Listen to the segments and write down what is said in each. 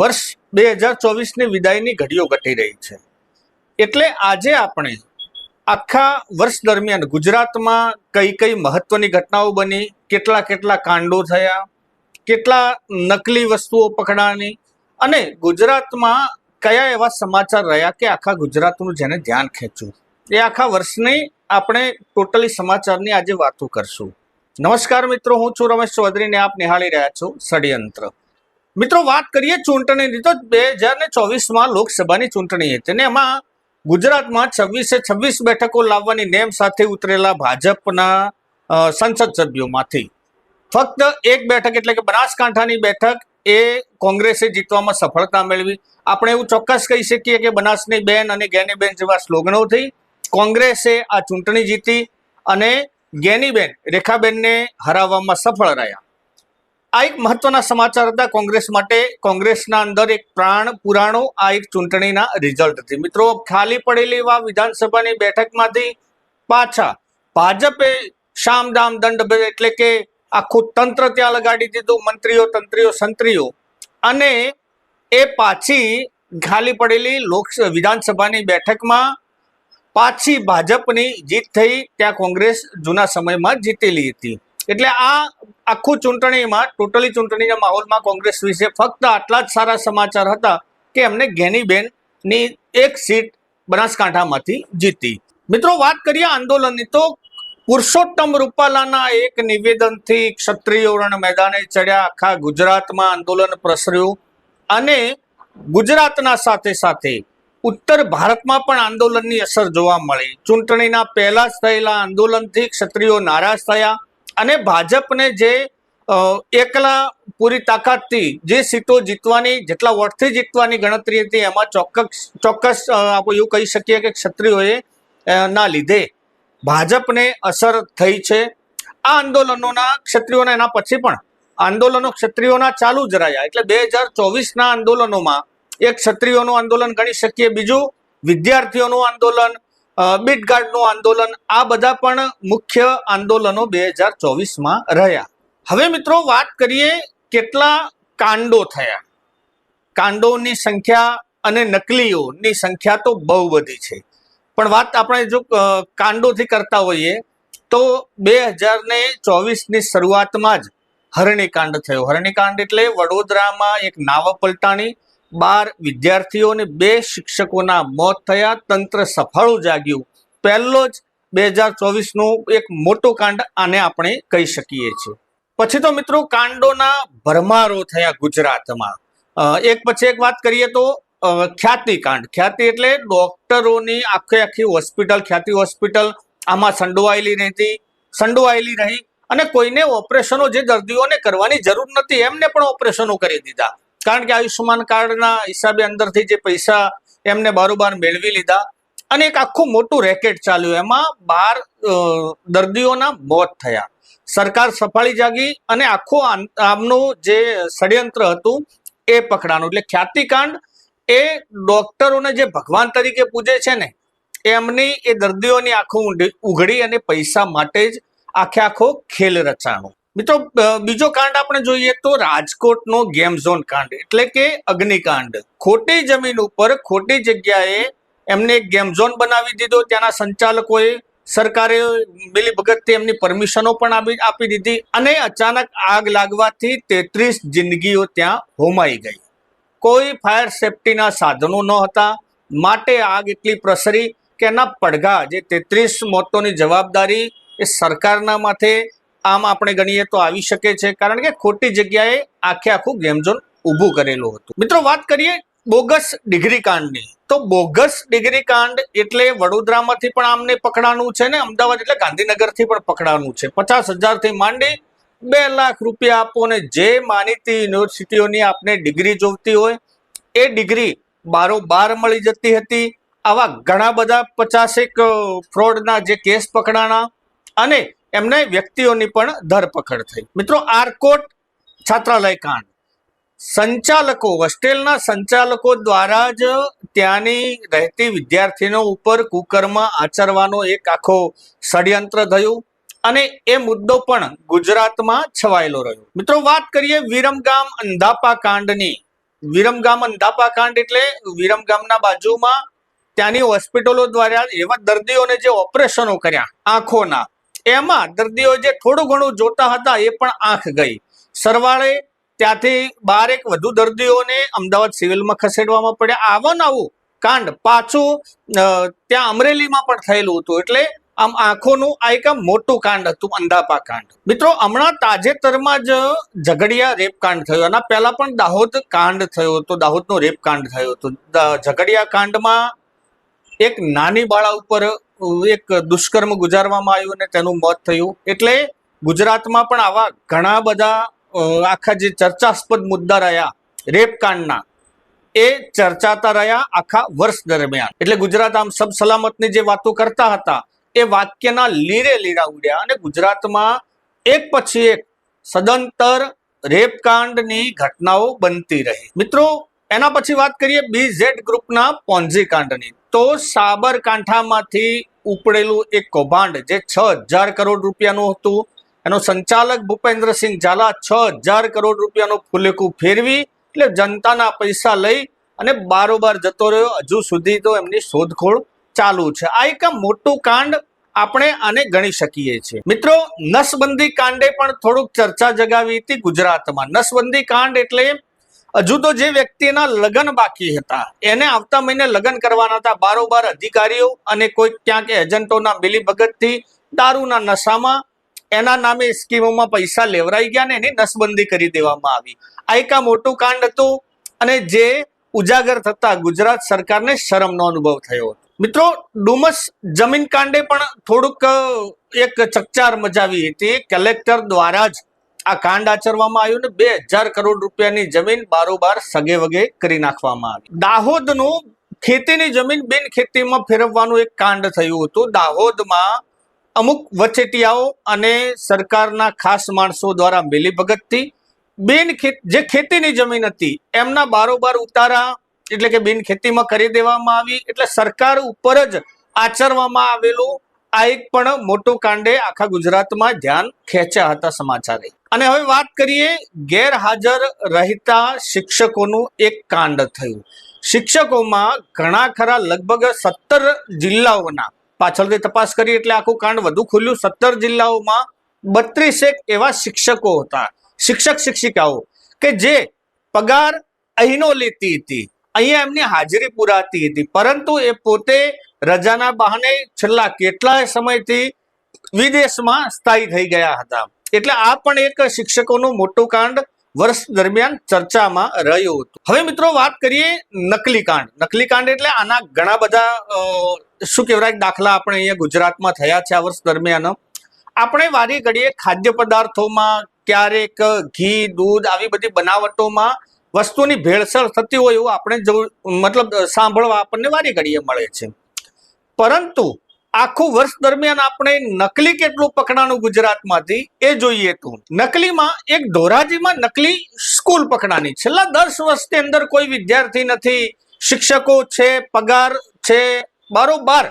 વર્ષ બે હજાર ચોવીસની વિદાયની ઘડીઓ ઘટી રહી છે. એટલે આજે આપણે આખા વર્ષ દરમિયાન ગુજરાતમાં કઈ કઈ મહત્વની ઘટનાઓ બની, કેટલા કેટલા કાંડો થયા, કેટલા નકલી વસ્તુઓ પકડાની અને ગુજરાતમાં કયા એવા સમાચાર રહ્યા કે આખા ગુજરાતનું જેને ધ્યાન ખેંચ્યું. એ આખા વર્ષની આપણે ટોટલી સમાચારની આજે વાતો કરશું. નમસ્કાર મિત્રો, હું છું રમેશ ચૌધરીને આપ નિહાળી રહ્યા છો ષડયંત્ર મિત્રો, વાત કરીએ ચૂંટણીની, તો બે હજાર ને ચોવીસમાં લોકસભાની ચૂંટણી હતી અને એમાં ગુજરાતમાં છવ્વીસે છવ્વીસ બેઠકો લાવવાની નેમ સાથે ઉતરેલા ભાજપના સંસદ સભ્યોમાંથી. ફક્ત એક બેઠક એટલે કે બનાસકાંઠાની બેઠક એ કોંગ્રેસે જીતવામાં સફળતા મેળવી. આપણે એવું ચોક્કસ કહી શકીએ કે બનાસની બેન અને ગેનીબેન જેવા સ્લોગનોથી કોંગ્રેસે આ ચૂંટણી જીતી અને ગેનીબેન રેખાબેનને હરાવવામાં સફળ રહ્યા. આ એક મહત્વના સમાચાર હતા કોંગ્રેસ માટે. કોંગ્રેસના અંદર એક પ્રાણ પુરાણો, આ એક ચૂંટણીના રિઝલ્ટ હતી. મિત્રો, ખાલી પડેલી એવા વિધાનસભાની બેઠકમાંથી પાછા ભાજપે શામદામ દંડ એટલે કે આખું તંત્ર ત્યાં લગાડી દીધું, મંત્રીઓ, તંત્રીઓ, સંત્રીઓ. અને એ પાછી ખાલી પડેલી લોક, વિધાનસભાની બેઠકમાં પાછી ભાજપની જીત થઈ, ત્યાં કોંગ્રેસ જૂના સમયમાં જીતેલી હતી. એટલે આ આખું ચૂંટણીમાં, ટોટલી ચૂંટણીના માહોલમાં કોંગ્રેસ વિશે ફક્ત આટલા જ સારા સમાચાર હતા કે એમને ગેનીબેનની એક સીટ બનાસકાંઠામાંથી જીતી. મિત્રો, વાત કરીએ આંદોલનની, તો પુરુષોત્તમ રૂપાલાના એક નિવેદનથી ક્ષત્રિયો રણ મેદાને ચડ્યા આખા ગુજરાતમાં આંદોલન પ્રસર્યું અને ગુજરાતના સાથે સાથે ઉત્તર ભારતમાં પણ આંદોલનની અસર જોવા મળી. ચૂંટણીના પહેલા જ થયેલા આંદોલનથી ક્ષત્રિયો નારાજ થયા અને ભાજપને જે એકલા પૂરી તાકાતથી જે સીટો જીતવાની, જેટલા વોટથી જીતવાની ગણતરી હતી, એમાં ચોક્કસ ચોક્કસ આપણે એવું કહી શકીએ કે ક્ષત્રિયોએ ના લીધે ભાજપને અસર થઈ છે. આ આંદોલનોના ક્ષત્રિયોના, એના પછી પણ આંદોલનો ક્ષત્રિયોના ચાલુ જ રહ્યા. એટલે બે હજાર ચોવીસના આંદોલનોમાં એક ક્ષત્રિયોનું આંદોલન ગણી શકીએ, બીજું વિદ્યાર્થીઓનું આંદોલન બીટગાર્ડનું આંદોલન, આ બધા પણ મુખ્ય આંદોલનો બે હજાર ચોવીસમાં રહ્યા. હવે મિત્રો વાત કરીએ કેટલા કાંડો થયા. કાંડોની સંખ્યા અને નકલીઓની સંખ્યા તો બહુ બધી છે. પણ વાત આપણે જો કાંડોથી કરતા હોઈએ, તો બે હજાર ને ચોવીસની શરૂઆતમાં જ હરણીકાંડ થયો. હરણીકાંડ એટલે વડોદરામાં એક નાવ પલટાણી બાર વિદ્યાર્થીઓ અને બે શિક્ષકોના મોત થયા, તંત્ર સફળ જાગ્યું. પહેલો જ બે હજાર ચોવીસનું એક મોટું કાંડ આને આપણે કહી શકીએ છીએ. પછી તો મિત્રો કાંડોના ભરમારો થયા ગુજરાતમાં. એક પછી એક વાત કરીએ તો ખ્યાતિ કાંડ. ખ્યાતિ એટલે ડોક્ટરોની આખી આખી હોસ્પિટલ, ખ્યાતિ હોસ્પિટલ આમાં સંડોવાયેલી રહેતી, સંડોવાયેલી રહી અને કોઈને ઓપરેશનો જે દર્દીઓને કરવાની જરૂર નથી એમને પણ ઓપરેશનો કરી દીધા. કારણ કે આયુષ્યમાન કાર્ડના હિસાબે અંદરથી જે પૈસા એમને બારોબાર મેળવી લીધા અને એક આખું મોટું રેકેટ ચાલ્યું. એમાં બાર દર્દીઓના મોત થયા. સરકાર સફાળી જાગી અને આખું આમનું જે ષડયંત્ર હતું એ પકડાનું એટલે ખ્યાતિકાંડ એ ડોક્ટરોને જે ભગવાન તરીકે પૂજે છે ને, એમની એ દર્દીઓની આંખો ઉઘડી અને પૈસા માટે જ આખે આખો ખેલ રચાણો. મિત્રો બીજો કાંડ આપણે જોઈએ તો રાજકોટનો ગેમ ઝોન કાંડ, એટલે કે અગ્નિકાંડ. ખોટી જમીન ઉપર ખોટી જગ્યાએ એમને એક ગેમ ઝોન બનાવી દીધો. ત્યાંના સંચાલકોએ સરકારે મિલી ભગતથી એમની પરમિશનો પણ આપી આપી દીધી અને અચાનક આગ લાગવાથી તેત્રીસ જિંદગીઓ ત્યાં હોમાઈ ગઈ. કોઈ ફાયર સેફટીના સાધનો ન હતા. માટે આગ એટલી પ્રસરી કે એના પડઘા જે તેત્રીસ મોતોની જવાબદારી એ સરકારના માથે આમ આપણે ગણીએ તો આવી શકે છે, કારણ કે ખોટી જગ્યાએ આખે આખું ગેમ ઝોન ઊભું કરેલું હતું. મિત્રો, વાત કરીએ બોગસ ડિગ્રી કાંડની. તો બોગસ ડિગ્રી કાંડ એટલે વડોદરામાંથી પણ આમને પકડાનું છે ને, અમદાવાદ એટલે ગાંધીનગરથી પણ પકડાનું છે. પચાસ હજારથી માંડી બે લાખ રૂપિયા આપો ને જે માનીતી યુનિવર્સિટીઓની આપને ડિગ્રી જોઈતી હોય, એ ડિગ્રી બારોબાર મળી જતી હતી. આવા ઘણા બધા પચાસેક ફ્રોડના જે કેસ પકડાણા અને એમને વ્યક્તિઓની પણ ધરપકડ થઈ. મિત્રો, આરકોટ છાત્રાલય કાંડ. સંચાલકો, હોસ્ટેલના સંચાલકો દ્વારા જ ત્યાંની રહેતી વિદ્યાર્થીનો ઉપર કુકર્મ આચરવાનો એક આખો ષડયંત્ર થયું અને એ મુદ્દો પણ ગુજરાતમાં છવાયેલો રહ્યો. મિત્રો, વાત કરીએ વિરમગામ અંધાપા કાંડની. વિરમગામ અંધાપા કાંડ એટલે વિરમગામના બાજુમાં ત્યાંની હોસ્પિટલો દ્વારા એવા દર્દીઓને જે ઓપરેશનો કર્યા આંખોના એમાં દર્દીઓ જે થોડું ઘણું જોતા હતા એ પણ આંખ ગઈ. સરવાળે ત્યાંથી બારેક વધુ દર્દીઓને અમદાવાદ સિવિલમાં ખસેડવામાં પડ્યા. આવો આવું કાંડ. પાછું ત્યાં અમરેલીમાં પણ થયેલું હતું એટલે આમ આંખોનું આ એક મોટું કાંડ હતું, અંધાપા કાંડ. મિત્રો, હમણાં તાજેતરમાં જ ઝઘડિયા રેપ કાંડ થયો. એના પહેલા પણ દાહોદ કાંડ થયો હતો, દાહોદનો રેપ કાંડ થયો હતો. ઝઘડિયા કાંડમાં એક નાની બાળા ઉપર એક દુષ્કર્મ ગુજારવામાં આવ્યું અને તેનું મોત થયું. એટલે ગુજરાતમાં પણ આવા ઘણા બધા આખા જે ચર્ચાસ્પદ મુદ્દા રહ્યા રેપકાંડના એ ચર્ચાતા રહ્યા આખા વર્ષ દરમિયાન. એટલે ગુજરાત આમ સબ સલામતની જે વાતો કરતા હતા, એ વાક્યના લીરે લીરા ઉડ્યા અને ગુજરાતમાં એક પછી એક સદંતર રેપકાંડની ઘટનાઓ બનતી રહી. મિત્રો, એના પછી વાત કરીએ બી ઝેડ ગ્રુપના પોન્ઝી કાંડની. તો સાબરકાંઠામાંથી ઉપડેલું એક કૌભાંડ જે છ હજાર કરોડ રૂપિયાનું હતું. એનો સંચાલક ભૂપેન્દ્રસિંહ ઝાલા છ હજાર કરોડ રૂપિયાનું ફુલેકું ફેરવી એટલે જનતાના પૈસા લઈ અને બારોબાર જતો રહ્યો. હજુ સુધી તો એમની શોધખોળ ચાલુ છે. આ એક મોટું કાંડ આપણે આને ગણી શકીએ છીએ. મિત્રો, નસબંધી કાંડે પણ થોડુંક ચર્ચા જગાવી હતી ગુજરાતમાં. નસબંધી કાંડ એટલે હજુ તો જે વ્યક્તિના લગ્ન બાકી હતા, એને આવતા મહિને લગ્ન કરવાના હતા. બારોબાર અધિકારીઓ અને કોઈ ક્યાંક એજન્ટોના મિલીભગતથી દારૂના નશામાં એના નામે સ્કીમોમાં પૈસા લેવરાઈ ગયા ને એની નસબંધી કરી દેવામાં આવી. આ એક આ મોટું કાંડ હતું અને જે ઉજાગર થતા ગુજરાત સરકારને શરમનો અનુભવ થયો હતો. મિત્રો, ડુમસ જમીન કાંડે પણ થોડુંક એક ચકચાર મચાવી હતી. કલેક્ટર દ્વારા જ આ કાંડ આચરવામાં આવ્યું ને બે હજાર કરોડ રૂપિયાની જમીન બારોબાર સગે વગે કરી નાખવામાં આવી. દાહોદનું ખેતીની જમીન બિન ખેતીમાં ફેરવવાનું એક કાંડ થયું હતું. દાહોદમાં અમુક વચેટિયાઓ અને સરકારના ખાસ માણસો દ્વારા મિલીભગતથી બિન જે ખેતીની જમીન હતી, એમના બારોબાર ઉતારા એટલે કે બિન ખેતીમાં કરી દેવામાં આવી. એટલે સરકાર ઉપર જ આચરવામાં આવેલું આ એક પણ મોટું કાંડે આખા ગુજરાતમાં ધ્યાન ખેંચ્યા હતા સમાચારે. અને હવે વાત કરીએ ગેરહાજર રહેતા શિક્ષકોનું એક કાંડ થયું. શિક્ષકોમાં ઘણા ખરા લગભગ સત્તર જિલ્લાઓના. પાછળથી તપાસ કરી એટલે આખું કાંડ વધુ ખુલ્યું. સત્તર જિલ્લાઓમાં બત્રીસેક એવા શિક્ષકો હતા. શિક્ષક શિક્ષિકાઓ કે જે પગાર અહીંનો લેતી હતી. અહીંયા એમની હાજરી પુરાતી હતી. પરંતુ એ પોતે રજાના બહાને છેલ્લા કેટલાય સમયથી વિદેશમાં સ્થાયી થઈ ગયા હતા. એટલે આ પણ એક શિક્ષકોનું મોટું કાંડ વર્ષ દરમિયાન ચર્ચામાં રહ્યું હતું. હવે મિત્રો વાત કરીએ નકલી કાંડ. નકલી કાંડ એટલે આના ઘણા બધા શું કહેવાય, દાખલા આપણે અહીંયા ગુજરાતમાં થયા છે આ વર્ષ દરમિયાન. આપણે વારી ઘડીએ ખાદ્ય પદાર્થોમાં ક્યારેક ઘી, દૂધ આવી બધી બનાવટોમાં વસ્તુની ભેળસેળ થતી હોય એવું આપણે મતલબ સાંભળવા આપણને વારી ઘડીએ મળે છે. પરંતુ આખું વર્ષ દરમિયાન આપણે નકલી કેટલું પકડાનું ગુજરાતમાંથી એ જોઈએ તો. નકલીમાં એક ધોરાજીમાં નકલી સ્કૂલ પકડાની. છેલ્લા દસ વર્ષની અંદર કોઈ વિદ્યાર્થી નથી, શિક્ષકો છે, પગાર છે, બારોબાર.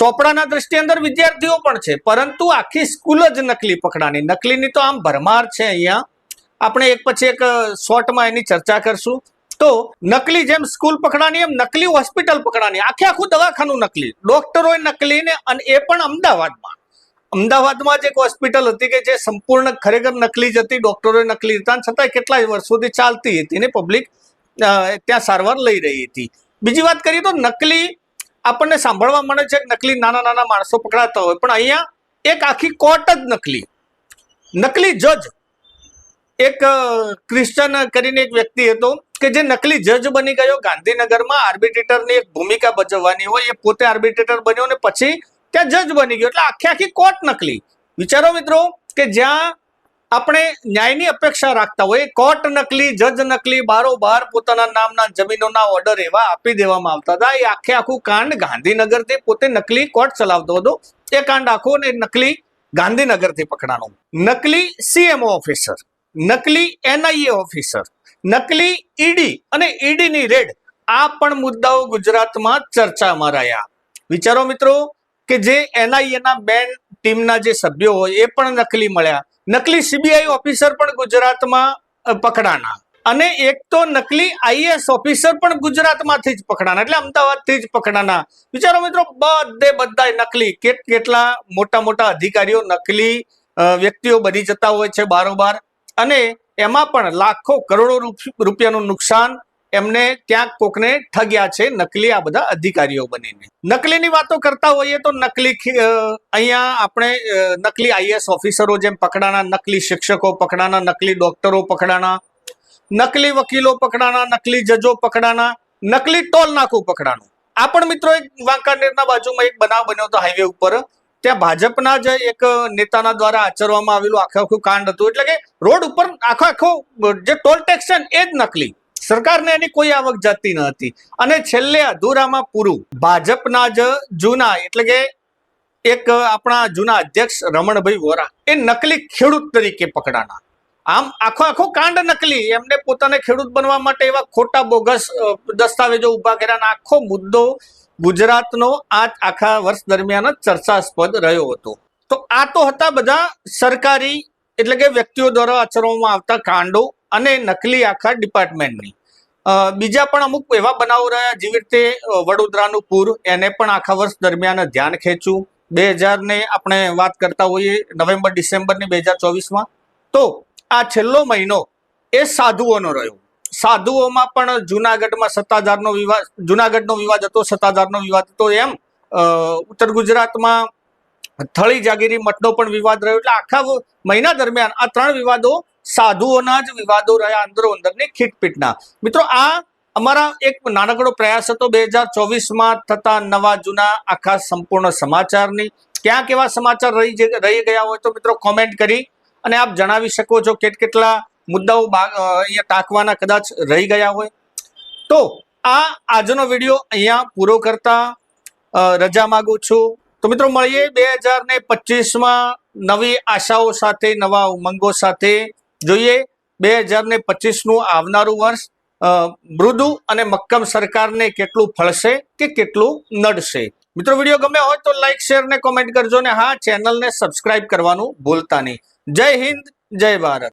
ચોપડાના દ્રષ્ટિ અંદર વિદ્યાર્થીઓ પણ છે, પરંતુ આખી સ્કૂલ જ નકલી પકડાની. નકલીની તો આમ ભરમાર છે અહીંયા. આપણે એક પછી એક શોર્ટમાં એની ચર્ચા કરશું. તો નકલી જેમ સ્કૂલ પકડાની, એમ નકલી હોસ્પિટલ પકડાની. આખે આખું દવાખાનું નકલી. ડોક્ટરો નકલી ને અને એ પણ અમદાવાદમાં. અમદાવાદમાં જ એક હોસ્પિટલ હતી કે જે સંપૂર્ણ ખરેખર નકલી જ હતી. ડોક્ટરોએ નકલી હતા છતાંય કેટલાય વર્ષોથી ચાલતી હતી ને પબ્લિક ત્યાં સારવાર લઈ રહી હતી. બીજી વાત કરીએ તો નકલી આપણને સાંભળવા મળે છે નકલી નાના નાના માણસો પકડાતા હોય. પણ અહીંયા એક આખી કોર્ટ જ નકલી. નકલી જજ. એક ક્રિશ્ચન કરીને એક વ્યક્તિ હતો. કે જે નકલી જજ બની ગયો ગાંધીનગરમાં આર્બિટ્રેટરની એક ભૂમિકા ભજવવાની હોય, એ પોતે આર્બિટ્રેટર બન્યો ને પછી ત્યાં જજ બની ગયો. એટલે આખી આખી કોર્ટ નકલી. વિચારો મિત્રો કે જ્યાં આપણે ન્યાયની અપેક્ષા રાખતા હોય કોર્ટ નકલી, જજ નકલી, બારોબાર પોતાના નામના જમીનોના ઓર્ડર એવા આપી દેવામાં આવતા હતા. એ આખે આખું કાંડ ગાંધીનગરથી પોતે નકલી કોર્ટ ચલાવતો હતો. એ કાંડ આખો ને નકલી ગાંધીનગરથી પકડાનો નકલી સીએમઓ ઓફિસર નકલી એનઆઈએ ઓફિસર નકલી ઈડી અને ઈડીની રેડ આ પણ મુદ્દાઓ ગુજરાતમાં ચર્ચામાં રહ્યા. વિચારો મિત્રો કે જે એનઆઈએના બેન ટીમના જે સભ્યો હોય એ પણ નકલી મળ્યા. નકલી સીબીઆઈ ઓફિસર પણ ગુજરાતમાં પકડાના. અને એક તો નકલી આઈએસ ઓફિસર પણ ગુજરાતમાંથી જ પકડાના, એટલે અમદાવાદથી જ પકડાના. વિચારો મિત્રો, બધે બધા નકલી. કેટ, કેટલા મોટા મોટા અધિકારીઓ નકલી વ્યક્તિઓ બની જતા હોય છે બારોબાર. અને એમાં પણ લાખો કરોડો રૂપ- રૂપિયાનું નુકસાન એમને ક્યાંક કોકને ઠગ્યા છે, નકલી આ બધા અધિકારીઓ બનીને. નકલીની વાતો કરતા હોઈએ તો નકલી અહીંયા આપણે નકલી આઈએસ ઓફિસરો જેમ પકડાના નકલી શિક્ષકો પકડાના નકલી ડોક્ટરો પકડાના નકલી વકીલો પકડાના નકલી જજો પકડાના નકલી ટોલ નાકું પકડાનું આ પણ મિત્રો એક વાંકાનેરના બાજુમાં એક બનાવ બન્યો હતો હાઈવે ઉપર. ત્યાં ભાજપના જ એક નેતાના દ્વારા આચરવામાં આવેલું આખે આખું કાંડ હતું. એટલે કે રોડ ઉપર આખો આખો જે ટોલ ટેક્સ છે એ જ નકલી. સરકારને એની કોઈ આવક જતી ન હતી. અને છેલ્લે અધૂરામાં પૂરું. ભાજપના જ જૂના, એટલે કે એક આપણા જૂના અધ્યક્ષ રમણભાઈ વોરા, એ નકલી ખેડૂત તરીકે પકડાના. આમ આખો આખો કાંડ નકલી. એમને પોતાને ખેડૂત બનવા માટે એવા ખોટા બોગસ દસ્તાવેજો ઊભા કર્યા આખો મુદ્દો ગુજરાતનો આ આખા વર્ષ દરમિયાન જ ચર્ચાસ્પદ રહ્યો હતો. તો આ તો હતા બધા સરકારી એટલે કે વ્યક્તિઓ દ્વારા આચરવામાં આવતા કાંડો અને નકલી આખા ડિપાર્ટમેન્ટની. બીજા પણ અમુક એવા બનાવો રહ્યા જેવી રીતે વડોદરાનું પૂર, એને પણ આખા વર્ષ દરમિયાન ધ્યાન ખેંચ્યું. બે હજારને આપણે વાત કરતા હોઈએ, નવેમ્બર, ડિસેમ્બરની બે હજાર ચોવીસમાં. તો આ છેલ્લો મહિનો એ સાધુઓનો રહ્યો. સાધુઓમાં પણ જુનાગઢમાં સત્તાધારનો વિવાદ, જુનાગઢનો વિવાદ હતો, સત્તાધારનો વિવાદ હતો એમ ઉત્તર ગુજરાતમાં થળી જાગીરી મઠનો પણ વિવાદ રહ્યો એટલે આખા મહિના દરમિયાન આ ત્રણ વિવાદો સાધુઓના જ વિવાદો રહ્યા અંદરો અંદરની ખીટપીટના. મિત્રો, આ અમારા એક નાનકડો પ્રયાસ હતો બે હજાર ચોવીસમાં થતા નવા જૂના આખા સંપૂર્ણ સમાચારની. ક્યાં કેવા સમાચાર રહી રહી ગયા હોય તો મિત્રો કોમેન્ટ કરી અને આપ જણાવી શકો છો કેટ કેટલા મુદ્દાઓ અહીંયા ટાંકવાના કદાચ રહી ગયા હોય. તો આ આજનો વીડિયો અહીંયા પૂરો કરતા રજા માગું છું. તો મિત્રો મળીએ બે હજાર ને પચીસમાં નવી આશાઓ સાથે, નવા ઉમંગો સાથે. જોઈએ બે હજાર ને પચીસનું આવનારું વર્ષ મૃદુ અને મક્કમ સરકારને કેટલું ફળશે કે કેટલું નડશે. મિત્રો વીડિયો ગમે હોય તો લાઈક, શેર ને કોમેન્ટ કરજો ને હા, ચેનલને સબસ્ક્રાઇબ કરવાનું ભૂલતા નહીં. જય હિન્દ, જય ભારત.